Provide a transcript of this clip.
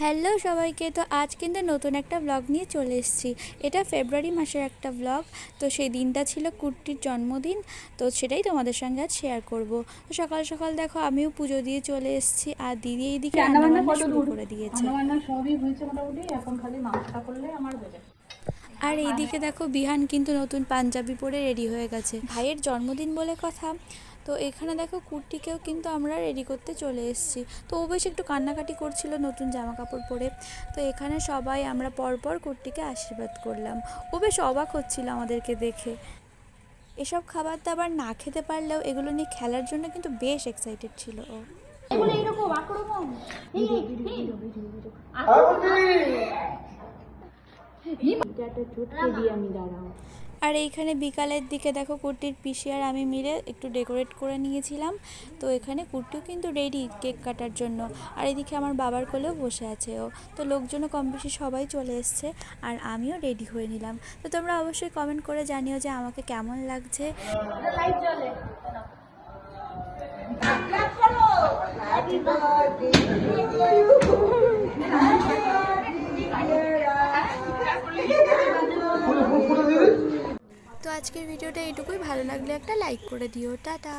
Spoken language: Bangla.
হ্যালো সবাইকে তো আজ কিন্তু নতুন একটা ব্লগ নিয়ে চলে এসেছি। এটা ফেব্রুয়ারি মাসের একটা ব্লগ তো সেই দিনটা ছিল কুর্তির জন্মদিন তো সেটাই তোমাদের সঙ্গে আজ শেয়ার করব। তো সকাল সকাল দেখো আমিও পুজো দিয়ে চলে এসেছি আর দিদি এইদিকে রান্নাবান্না শুরু করে দিয়েছে। সবই হয়েছে মোটামুটি এখন খালি মাংসটা করলে আমার হয়ে যাবে। আর এইদিকে দেখো বিহান কিন্তু নতুন পাঞ্জাবি পরে রেডি হয়ে গেছে। ভাইয়ের জন্মদিন বলে কথা তো এখানে দেখো কুর্তিকেও কিন্তু আমরা রেডি করতে চলে এসেছি। তো ও বেশ একটু কান্নাকাটি করছিল নতুন জামা কাপড় পরে। তো এখানে সবাই আমরা পরপর কুর্তিকে আশীর্বাদ করলাম। ও বেশ অবাক হচ্ছিল আমাদেরকে দেখে। এসব খাবার দাবার না খেতে পারলেও এগুলো নিয়ে খেলার জন্য কিন্তু বেশ এক্সাইটেড ছিল ও। এগুলো এইরকম আক্রমণ। আর এইখানে বিকালের দিকে দেখো কুর্তির পিসি আর আমি মিলে একটু ডেকোরেট করে নিয়েছিলাম। তো এখানে কুর্তিও কিন্তু রেডি কেক কাটার জন্য। আর এদিকে আমার বাবার কোলেও বসে আছে ও। তো লোকজনও কম বেশি সবাই চলে এসছে আর আমিও রেডি হয়ে নিলাম। তো তোমরা অবশ্যই কমেন্ট করে জানিও যে আমাকে কেমন লাগছে। তো আজকের ভিডিওটা এইটুকুই। ভালো লাগলে একটা লাইক করে দিও। টাটা।